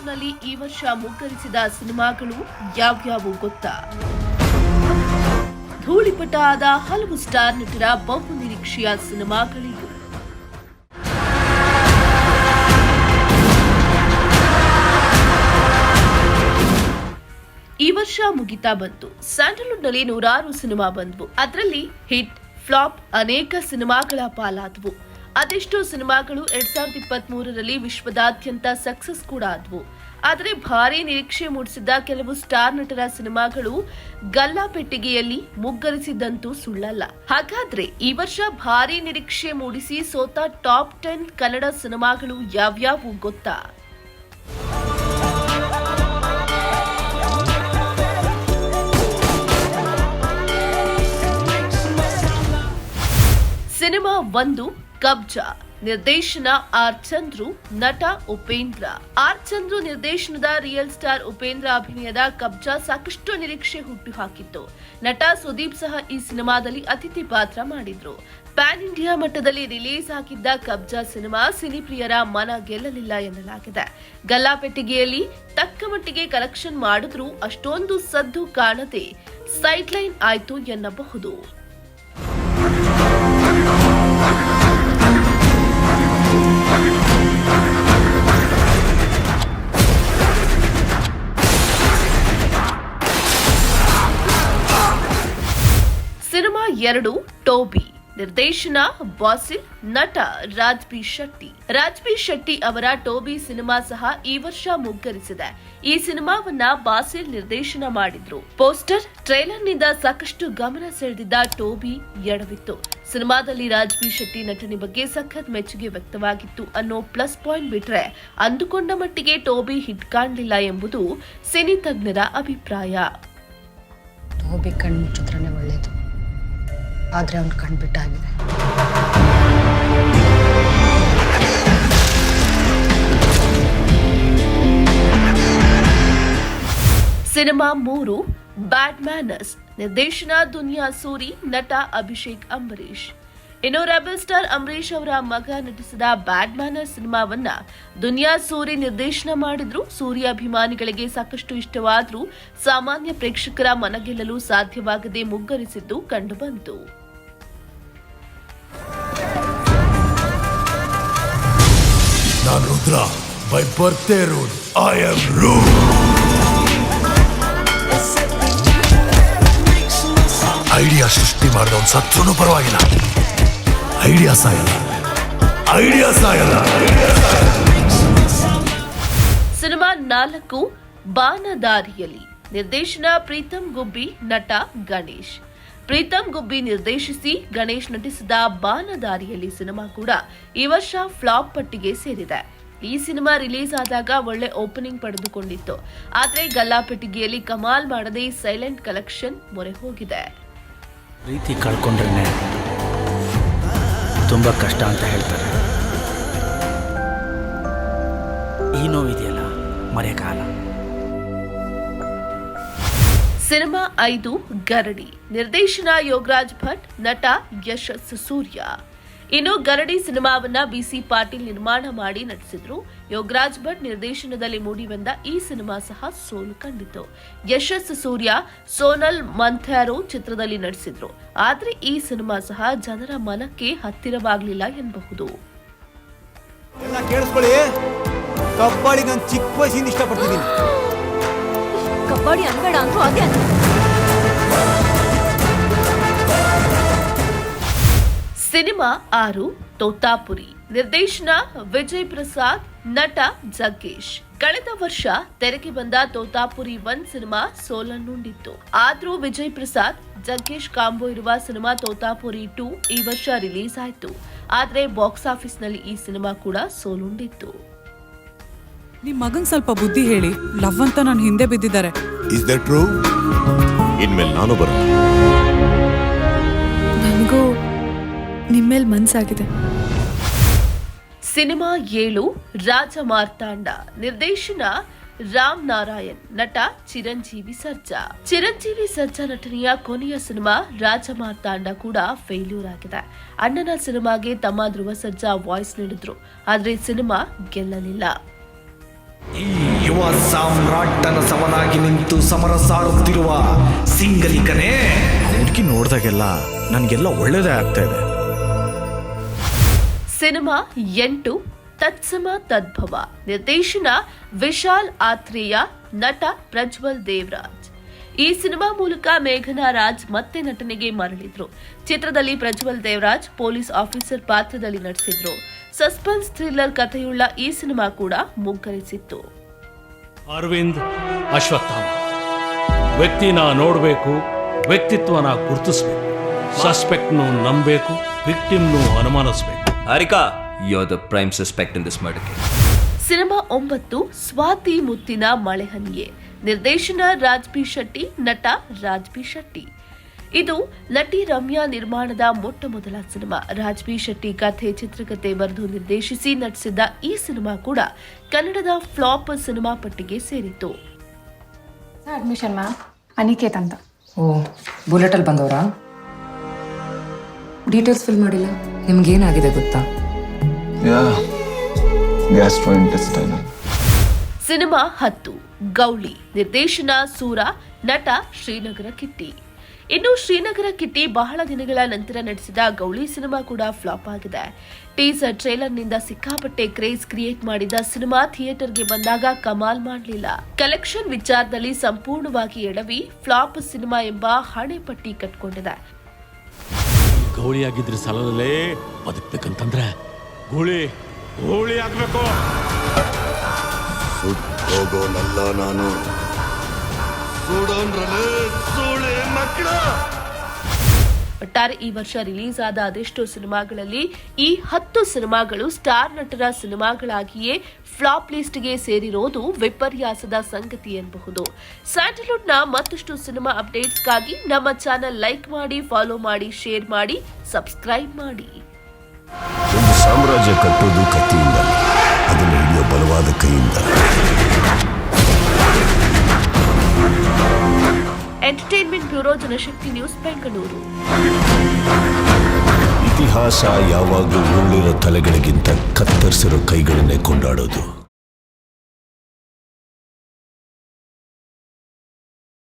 ಸ್ಯಾಂಡಲ್ವುಡ್ನಲ್ಲಿ ಈ ವರ್ಷ ಮುಗ್ಗರಿಸಿದ ಸಿನಿಮಾಗಳು ಯಾವ್ಯಾವು ಗೊತ್ತಾ? ಧೂಳಿಪಟ ಆದ ಹಲವು ಸ್ಟಾರ್ ನಟರ ಬಹು ನಿರೀಕ್ಷೆಯ ಸಿನಿಮಾಗಳಿವೆ. ಈ ವರ್ಷ ಮುಗಿತಾ ಬಂತು. ಸ್ಯಾಂಡಲ್ವುಡ್ನಲ್ಲಿ ನೂರಾರು ಸಿನಿಮಾ ಬಂದ್ವು. ಅದರಲ್ಲಿ ಹಿಟ್, ಫ್ಲಾಪ್ ಅನೇಕ ಸಿನಿಮಾಗಳ ಪಾಲಾದವು. ಅದೆಷ್ಟೋ ಸಿನಿಮಾಗಳು ಎರಡ್ ಸಾವಿರದ ಇಪ್ಪತ್ತ್ ಮೂರರಲ್ಲಿ ವಿಶ್ವದಾದ್ಯಂತ ಸಕ್ಸಸ್ ಕೂಡ ಆದವು. ಆದರೆ ಭಾರಿ ನಿರೀಕ್ಷೆ ಮೂಡಿಸಿದ್ದ ಕೆಲವು ಸ್ಟಾರ್ ನಟರ ಸಿನಿಮಾಗಳು ಗಲ್ಲಾಪೆಟ್ಟಿಗೆಯಲ್ಲಿ ಮುಗ್ಗರಿಸಿದ್ದಂತೂ ಸುಳ್ಳಲ್ಲ. ಹಾಗಾದ್ರೆ ಈ ವರ್ಷ ಭಾರಿ ನಿರೀಕ್ಷೆ ಮೂಡಿಸಿ ಸೋತ ಟಾಪ್ ಟೆನ್ ಕನ್ನಡ ಸಿನಿಮಾಗಳು ಯಾವ್ಯಾವು ಗೊತ್ತಾ? ಸಿನಿಮಾ ಒಂದು ಕಬ್ಜಾ ನಿರ್ದೇಶನ ಆರ್ ಚಂದ್ರು ನಟ ಉಪೇಂದ್ರ. ಆರ್ ಚಂದ್ರು ನಿರ್ದೇಶನದ ರಿಯಲ್ ಸ್ಟಾರ್ ಉಪೇಂದ್ರ ಅಭಿನಯದ ಕಬ್ಜಾ ಸಾಕಷ್ಟು ನಿರೀಕ್ಷೆ ಹುಟ್ಟುಹಾಕಿತ್ತು. ನಟ ಸುದೀಪ್ ಸಹ ಈ ಸಿನಿಮಾದಲ್ಲಿ ಅತಿಥಿ ಪಾತ್ರ ಮಾಡಿದ್ರು. ಪ್ಯಾನ್ ಇಂಡಿಯಾ ಮಟ್ಟದಲ್ಲಿ ರಿಲೀಸ್ ಆಗಿದ್ದ ಕಬ್ಜಾ ಸಿನಿಮಾ ಸಿನಿಪ್ರಿಯರ ಮನ ಗೆಲ್ಲಲಿಲ್ಲ ಎನ್ನಲಾಗಿದೆ. ಗಲ್ಲಾಪೆಟ್ಟಿಗೆಯಲ್ಲಿ ತಕ್ಕ ಮಟ್ಟಿಗೆ ಕಲೆಕ್ಷನ್ ಮಾಡಿದ್ರೂ ಅಷ್ಟೊಂದು ಸದ್ದು ಕಾಣದೆ ಸೈಡ್ಲೈನ್ ಆಯ್ತು ಎನ್ನಬಹುದು. ಎರಡು, ಟೋಬಿ. ನಿರ್ದೇಶನ ಬಾಸಿಲ್ ನಟ ರಾಜ್ಬಿ ಶೆಟ್ಟಿ. ರಾಜ್ಬಿ ಶೆಟ್ಟಿ ಅವರ ಟೋಬಿ ಸಿನಿಮಾ ಸಹ ಈ ವರ್ಷ ಮುಗ್ಗರಿಸಿದೆ. ಈ ಸಿನಿಮಾವನ್ನ ಬಾಸಿಲ್ ನಿರ್ದೇಶನ ಮಾಡಿದ್ರು. ಪೋಸ್ಟರ್ ಟ್ರೈಲರ್ನಿಂದ ಸಾಕಷ್ಟು ಗಮನ ಸೆಳೆದಿದ್ದ ಟೋಬಿ ಎಡವಿತ್ತು. ಸಿನಿಮಾದಲ್ಲಿ ರಾಜ್ಬಿ ಶೆಟ್ಟಿ ನಟನೆ ಬಗ್ಗೆ ಸಖತ್ ಮೆಚ್ಚುಗೆ ವ್ಯಕ್ತವಾಗಿತ್ತು ಅನ್ನೋ ಪ್ಲಸ್ ಪಾಯಿಂಟ್ ಬಿಟ್ರೆ ಅಂದುಕೊಂಡ ಮಟ್ಟಿಗೆ ಟೋಬಿ ಹಿಟ್ ಕಾಣಲಿಲ್ಲ ಎಂಬುದು ಸಿನಿ ತಜ್ಞರ ಅಭಿಪ್ರಾಯ. ಟೋಬಿ ಕಣ್ಣು ಚಿತ್ರನೇ ಒಳ್ಳೇದು. ಆದರೆ ಅವ್ನು ಸಿನಿಮಾ ಮೂರು ಬ್ಯಾಡ್ ಮ್ಯಾನರ್ಸ್ ನಿರ್ದೇಶನ ದುನಿಯಾ ಸೂರಿ, ನಟ ಅಭಿಷೇಕ್ ಅಂಬರೀಶ್ ಇನ್ನು ರೆಬಲ್ ಸ್ಟಾರ್ ಅಂಬರೀಶ್ ಅವರ ಮಗ ನಟಿಸಿದ ಬ್ಯಾಡ್ ಮ್ಯಾನರ್ ಸಿನಿಮಾವನ್ನ ದುನಿಯಾ ಸೂರಿ ನಿರ್ದೇಶನ ಮಾಡಿದ್ರು. ಸೂರಿ ಅಭಿಮಾನಿಗಳಿಗೆ ಸಾಕಷ್ಟು ಇಷ್ಟವಾದರೂ ಸಾಮಾನ್ಯ ಪ್ರೇಕ್ಷಕರ ಮನಗೆಲ್ಲಲು ಸಾಧ್ಯವಾಗದೆ ಮುಗ್ಗರಿಸಿದ್ದು ಕಂಡುಬಂತು. ನಾನು By by Rud, I am ರೋ ಐಡಿಯಾ ಸೃಷ್ಟಿ ಮಾಡಿದವನ್ ಸತ್ರುನು ಪರವಾಗಿಲ್ಲ. ಐಡಿಯಾ ಸಾಯಲ್ಲ. ಐಡಿಯಾ ಸಾಯಲ್ಲ. ಸಿನಿಮಾ ನಾಲ್ಕು ಬಾನದಾರಿಯಲ್ಲಿ. ನಿರ್ದೇಶನ ಪ್ರೀತಮ್ ಗುಬ್ಬಿ ನಟ ಗಣೇಶ್. ಪ್ರೀತಮ್ ಗುಬ್ಬಿ ನಿರ್ದೇಶಿಸಿ ಗಣೇಶ್ ನಟಿಸಿದ ಬಾನದಾರಿಯಲ್ಲಿ ಸಿನಿಮಾ ಕೂಡ ಈ ವರ್ಷ ಫ್ಲಾಪ್ ಪಟ್ಟಿಗೆ ಸೇರಿದೆ. ಈ ಸಿನಿಮಾ ರಿಲೀಸ್ ಆದಾಗ ಒಳ್ಳೆ ಓಪನಿಂಗ್ ಪಡೆದುಕೊಂಡಿತ್ತು. ಆದರೆ ಗಲ್ಲಾಪೆಟ್ಟಿಗೆಯಲ್ಲಿ ಕಮಾಲ್ ಮಾಡದೆ ಸೈಲೆಂಟ್ ಕಲೆಕ್ಷನ್ ಮೊರೆ ಹೋಗಿದೆ. ಪ್ರೀತಿ ಕಳ್ಕೊಂಡ್ರೆ ತುಂಬ ಕಷ್ಟ ಅಂತ ಹೇಳ್ತಾರೆ. ಈ ನೋವಿದೆಯಲ್ಲ ಮರೆಕಾಲ ಸಿನಿಮಾ ಐದು ಗರಡಿ. ನಿರ್ದೇಶನ ಯೋಗರಾಜ್ ಭಟ್ ನಟ ಯಶಸ್ ಸೂರ್ಯ. ಇನ್ನು ಗರಡಿ ಸಿನಿಮಾವನ್ನ ಬಿಸಿ ಪಾಟೀಲ್ ನಿರ್ಮಾಣ ಮಾಡಿ ನಟಿಸಿದ್ರು. ಯೋಗರಾಜ್ ಭಟ್ ನಿರ್ದೇಶನದಲ್ಲಿ ಮೂಡಿಬಂದ ಈ ಸಿನಿಮಾ ಸಹ ಸೋಲು ಕಂಡಿತು ಯಶಸ್ ಸೂರ್ಯ ಸೋನಲ್ ಮಂಥ್ಯಾರು ಚಿತ್ರದಲ್ಲಿ ನಟಿಸಿದ್ರು. ಆದ್ರೆ ಈ ಸಿನಿಮಾ ಸಹ ಜನರ ಮನಕ್ಕೆ ಹತ್ತಿರವಾಗಲಿಲ್ಲ ಎನ್ನಬಹುದು ಕಬ್ಬಾಡಿ ನಾನು ಚಿಕ್ಕ ವಯಸ್ಸಿನ ಇಷ್ಟಪಡ್ತಿದ್ದೀನಿ. ಕಬ್ಬಾಡಿ ಅನ್ಬೇಡ ಅಂದ್ರೂ ಅದೇ ಸಿನಿಮಾ ಆರು ತೋತಾಪುರಿ. ನಿರ್ದೇಶನ ವಿಜಯ್ ಪ್ರಸಾದ್ ನಟ ಜಗ್ಗೇಶ್. ಕಳೆದ ವರ್ಷ ತೆರೆಗೆ ಬಂದ ತೋತಾಪುರಿ ಒನ್ ಸಿನಿಮಾ ಸೋಲನ್ನುಂಡಿತ್ತು. ಆದ್ರೂ ವಿಜಯ್ ಪ್ರಸಾದ್ ಜಗ್ಗೇಶ್ ಕಾಂಬೋ ಇರುವ ಸಿನಿಮಾ ತೋತಾಪುರಿ ಟೂ ಈ ವರ್ಷ ರಿಲೀಸ್ ಆಯಿತು. ಆದ್ರೆ ಬಾಕ್ಸ್ ಆಫೀಸ್ನಲ್ಲಿ ಈ ಸಿನಿಮಾ ಕೂಡ ಸೋಲುಂಡಿತ್ತು. ನಿಮ್ ಮಗನ್ ಸ್ವಲ್ಪ ಬುದ್ಧಿ ಹೇಳಿ. ಲವ್ ಅಂತ ನಾನು ಹಿಂದೆ ಬಿದ್ದಿದ್ದಾರೆ. ಇಸ್ ದಟ್ ಟ್ರೂ ಇನ್ಮೇಲೆ ನಾನು ಬರೋಣ. ನಿಮ್ಮೇಲ್ ಮನ್ಸಾಗಿದೆ. ಸಿನಿಮಾ ಏಳು ರಾಜ ಮಾರ್ತಾಂಡ ನಿರ್ದೇಶನ ರಾಮ್ ನಾರಾಯಣ್ ನಟ ಚಿರಂಜೀವಿ ಸರ್ಜಾ. ಚಿರಂಜೀವಿ ಸರ್ಜಾ ನಟನೆಯ ಕೊನೆಯ ಸಿನಿಮಾ ರಾಜಮಾರ್ತಾಂಡ ಕೂಡ ಫೇಲ್ಯೂರ್ ಆಗಿದೆ. ಅಣ್ಣನ ಸಿನಿಮಾಗೆ ತಮ್ಮ ಧ್ರುವ ಸರ್ಜಾ ವಾಯ್ಸ್ ನೀಡಿದ್ರು. ಆದ್ರೆ ಸಿನಿಮಾ ಗೆಲ್ಲಲಿಲ್ಲ. ಈ ಯುವ ಸಾಮ್ರಾಟನ ಸಮನಾಗಿ ನಿಂತು ಸಮರ ಸಾರುತ್ತಿರುವ ಸಿಂಗಲಿಕನೇ? ಹುಡುಕಿ ನೋಡಿದಾಗೆಲ್ಲ ನನಗೆಲ್ಲ ಒಳ್ಳೇದೇ ಆಗ್ತಾ ಇದೆ. ಸಿನಿಮಾ ಎಂಟು, ತತ್ಸಮ ತದ್ಭವ. ನಿರ್ದೇಶನ ವಿಶಾಲ್ ಆತ್ರೇಯ, ನಟ ಪ್ರಜ್ವಲ್ ದೇವರಾಜ್. ಈ ಸಿನಿಮಾ ಮೂಲಕ ಮೇಘನಾ ರಾಜ್ ಮತ್ತೆ ನಟನೆಗೆ ಮರಳಿದ್ರು. ಚಿತ್ರದಲ್ಲಿ ಪ್ರಜ್ವಲ್ ದೇವರಾಜ್ ಪೊಲೀಸ್ ಆಫೀಸರ್ ಪಾತ್ರದಲ್ಲಿ ನಟಿಸಿದ್ರು. ಸಸ್ಪೆನ್ಸ್ ಥ್ರಿಲ್ಲರ್ ಕಥೆಯುಳ್ಳ ಈ ಸಿನಿಮಾ ಕೂಡ ಮುಗ್ಗರಿಸಿತ್ತು ಅರವಿಂದ್ ಅಶ್ವತ್ಥಾಮ. ವ್ಯಕ್ತಿನ ನೋಡಬೇಕು ವ್ಯಕ್ತಿತ್ವನ ಗುರುತಿಸಬೇಕು. ಸಸ್ಪೆಕ್ಟ್ನು ನಂಬಬೇಕು, ವಿಕ್ಟಿಮ್ನು ಅನುಮಾನಿಸ್ಬೇಕು. Harika, you're the prime suspect in this murder case. Cinema ಒಂಬತ್ತು ಸ್ವಾತಿ ಮುತ್ತಿನ ಮಳೆಹನಿಗೆ. ನಿರ್ದೇಶನ ರಾಜ್ ಬಿ ಶೆಟ್ಟಿ ನಟ ರಾಜ್ಬಿ ಶೆಟ್ಟಿ. ಇದು ನಟಿ ರಮ್ಯಾ ನಿರ್ಮಾಣದ ಮೊಟ್ಟ ಮೊದಲ ಸಿನಿಮಾ. ರಾಜ್ಬಿ ಶೆಟ್ಟಿ ಕಥೆ ಚಿತ್ರಕಥೆ ಬರೆದು ನಿರ್ದೇಶಿಸಿ ನಟಿಸಿದ್ದ ಈ ಸಿನಿಮಾ ಕೂಡ ಕನ್ನಡದ ಫ್ಲಾಪ್ ಸಿನಿಮಾ ಪಟ್ಟಿಗೆ ಸೇರಿತು ಅಡ್ಮಿಷನ್ ಮ್ಯಾಮ್ ಅನಿಕೇತ್ ಅಂತ. ಓ ಬುಲೆಟಲ್ಲಿ ಬಂದವರಾ? ಡೀಟೇಲ್ಸ್ ಫಿಲ್ ಮಾಡಿಲ್ಲ. ನಿಮ್ಗೇನಾಗಿದೆ ಗೊತ್ತಾ? ಗ್ಯಾಸ್ಟ್ರೋ ಇಂಟೆಸ್ಟೈನಲ್ ಸಿನಿಮಾ ಹತ್ತು ಗೌಳಿ ನಿರ್ದೇಶನ ಸೂರ ನಟ ಶ್ರೀನಗರ ಕಿಟ್ಟಿ. ಇನ್ನು ಶ್ರೀನಗರ ಕಿಟ್ಟಿ ಬಹಳ ದಿನಗಳ ನಂತರ ನಡೆಸಿದ ಗೌಳಿ ಸಿನಿಮಾ ಕೂಡ ಫ್ಲಾಪ್ ಆಗಿದೆ. ಟೀಸರ್ ಟ್ರೇಲರ್ನಿಂದ ಸಿಕ್ಕಾಪಟ್ಟೆ ಕ್ರೇಜ್ ಕ್ರಿಯೇಟ್ ಮಾಡಿದ ಸಿನಿಮಾ ಥಿಯೇಟರ್ಗೆ ಬಂದಾಗ ಕಮಾಲ್ ಮಾಡಲಿಲ್ಲ. ಕಲೆಕ್ಷನ್ ವಿಚಾರದಲ್ಲಿ ಸಂಪೂರ್ಣವಾಗಿ ಎಡವಿ ಫ್ಲಾಪ್ ಸಿನಿಮಾ ಎಂಬ ಹಣೆ ಪಟ್ಟಿ ಕಟ್ಕೊಂಡಿದೆ. ಗೌಳಿ ಆಗಿದ್ರೆ ಸ್ಥಳದಲ್ಲೇ ಬದುಕ್ಬೇಕಂತಂದ್ರೆ ಗೂಳಿ ಗೂಳಿ ಆಗ್ಬೇಕು. ಹೋಗೋನಲ್ಲ ನಾನು. ಒಟ್ಟಾರೆ ಈ ವರ್ಷ ರಿಲೀಸ್ ಆದ ಅದೆಷ್ಟೋ ಸಿನಿಮಾಗಳಲ್ಲಿ ಈ ಹತ್ತು ಸಿನಿಮಾಗಳು ಸ್ಟಾರ್ ನಟರ ಸಿನಿಮಾಗಳಾಗಿಯೇ ಫ್ಲಾಪ್ ಲಿಸ್ಟ್ಗೆ ಸೇರಿರೋದು ವಿಪರ್ಯಾಸದ ಸಂಗತಿ ಎನ್ನಬಹುದು ಸ್ಯಾಂಡಲ್ವುಡ್ನ ಮತ್ತಷ್ಟು ಸಿನಿಮಾ ಅಪ್ಡೇಟ್ಸ್ಗಾಗಿ ನಮ್ಮ ಚಾನೆಲ್ ಲೈಕ್ ಮಾಡಿ, ಫಾಲೋ ಮಾಡಿ, ಶೇರ್ ಮಾಡಿ, ಸಬ್ಸ್ಕ್ರೈಬ್ ಮಾಡಿ. ಸಾಮ್ರಾಜ್ಯ ಕಟ್ಟೋದು ಕತ್ತಿಯಿಂದ, ಅದನ್ನು ಹಿಡಿಯೋ ಬಲವಾದ ಕೈಯಿಂದ. Entertainment bureau Janashakti news Bengaluru. ಇತಿಹಾಸ ಯಾವಾಗಲೂ ಉರುಳಿರೋ ತಲೆಗಳಿಗಿಂತ ಕತ್ತರಿಸಿರೋ ಕೈಗಳನ್ನೇ ಕೊಂಡಾಡೋದು.